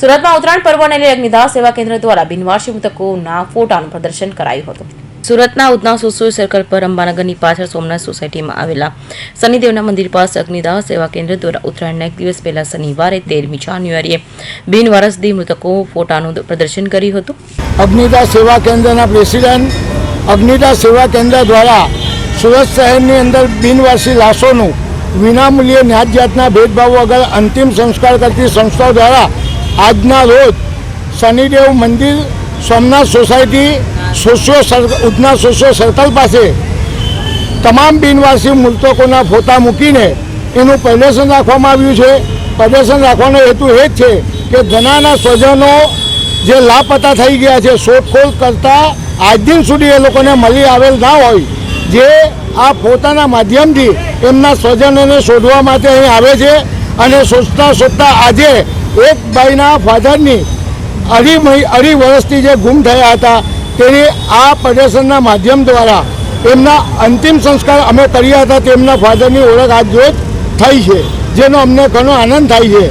સુરતમાં ઉત્તરાયણ પર્વને લઈ અગ્નિદાહ સેવા કેન્દ્ર દ્વારા બિનવારસી મૃતકોના ફોટાનું પ્રદર્શન કરાયું હતું. સુરતના ઉધના સોસોઈ સર્કલ પર અંબાનગરની પાછળ સોમનાથ સોસાયટીમાં આવેલા શનિદેવના મંદિર પાસે અગ્નિદાહ સેવા કેન્દ્ર દ્વારા ઉત્તરાયણના એક દિવસ પહેલા શનિવારે તેરમી જાન્યુઆરીએ બિનવારસદી મૃતકો ફોટાનું પ્રદર્શન કર્યું હતું. અગ્નિદાહ સેવા કેન્દ્રના પ્રેસિડેન્ટ, અગ્નિદાહ સેવા કેન્દ્ર દ્વારા સુરત શહેરની અંદર બિનવાસી લાશોનું વિનામૂલ્યે ન્યાજ જાતના ભેદભાવ વગર અંતિમ સંસ્કાર કરતી સંસ્થાઓ દ્વારા આજના રોજ શનિદેવ મંદિર Somnath society Socio Udhna Socio circle પાસે તમામ બિનવાસી મૃતકોના ફોટા મૂકીને એનું પ્રદર્શન રાખવામાં આવ્યું છે. પ્રદર્શન રાખવાનો હેતુ એ જ છે કે ઘણાના સ્વજનો જે લાપતા થઈ ગયા છે, શોધખોળ કરતાં આજ દિન સુધી એ લોકોને મળી આવેલ ના હોય, જે આ પોતાના માધ્યમથી એમના સ્વજનોને શોધવા માટે અહીં આવે છે અને શોધતા શોધતા આજે એક ભાઈના ફાધરની અઢી મહિ, અઢી વર્ષથી જે ગુમ થયા હતા, તેની આ પ્રદર્શનના માધ્યમ દ્વારા એમના અંતિમ સંસ્કાર અમે કર્યા હતા, તેમના ફાધરની ઓળખ આજ રોજ થઈ છે, જેનો અમને ઘણો આનંદ થાય છે.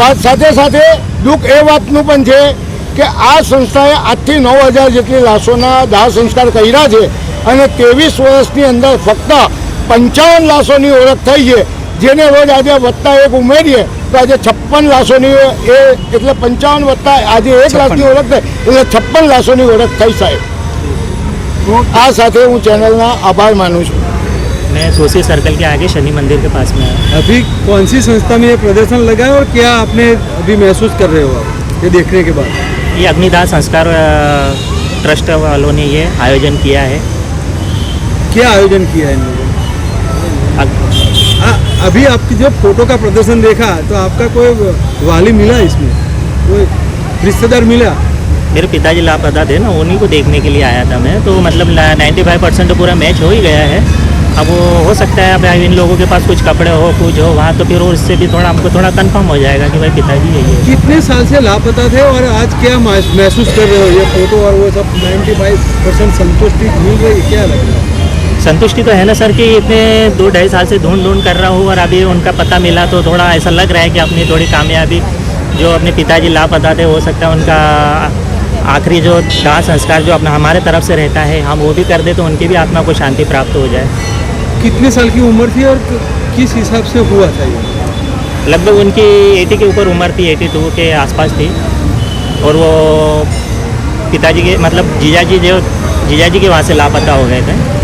વાત સાથે સાથે દુઃખ એ વાતનું પણ છે કે આ સંસ્થાએ આજથી નવ હજાર જેટલી લાશોના દાહ સંસ્કાર કર્યા છે અને ત્રેવીસ વર્ષની અંદર ફક્ત પંચાવન લાશોની ઓળખ થઈ છે. જેને રોજ આજે વત્તા એક ઉમેરીએ તો આજે છપ્પન લાશોની એ એટલે પંચાવન વત્તા આજે એક લાખની ઓળખ થઈ એટલે છપ્પન લાશોની ઓળખ થઈ સાહેબ આ સાથે હું ચેનલના આભાર માનું છું मैं सोसी सर्कल के आगे शनि मंदिर के पास में आया अभी कौन सी संस्था में ये प्रदर्शन लगा है और क्या आपने अभी महसूस कर रहे हो आप ये देखने के बाद ये अग्निदाह संस्कार अ, ट्रस्ट वालों ने ये आयोजन किया है क्या आयोजन किया है इन लोगों ने अग- आ, अभी आपकी जो फ़ोटो का प्रदर्शन देखा तो आपका कोई वाली मिला इसमें? कोई रिश्तेदार मिला? मेरे पिताजी लापता थे ना उन्हीं को देखने के लिए आया था मैं। तो मतलब नाइन्टी फाइव परसेंट तो पूरा मैच हो ही गया है। अब वो हो सकता है अब इन लोगों के पास कुछ कपड़े हो कुछ हो वहाँ तो फिर वो इससे भी थोड़ा हमको थोड़ा कंफर्म हो जाएगा कि भाई पिताजी यही है। कितने साल से लापता थे और आज क्या महसूस कर रहे हो ये फ़ोटो और वो सब? 95 परसेंट संतुष्टि मिल रही है क्या लग रहा है? संतुष्टि तो है ना सर कि इतने दो ढाई साल से ढूंढ ढूंढ कर रहा हूँ और अभी उनका पता मिला तो थोड़ा ऐसा लग रहा है कि अपनी थोड़ी कामयाबी जो अपने पिताजी लापता थे हो सकता है उनका आखिरी जो दाह संस्कार जो अपना हमारे तरफ़ से रहता है हम वो भी कर दे तो उनकी भी आत्मा को शांति प्राप्त हो जाए। कितने साल की उम्र थी और किस हिसाब से हुआ था ये? लगभग उनकी 80 के ऊपर उम्र थी 82 के आसपास थी। और वो पिताजी के मतलब जीजा जी जो जीजा जी के वहाँ से लापता हो गए थे।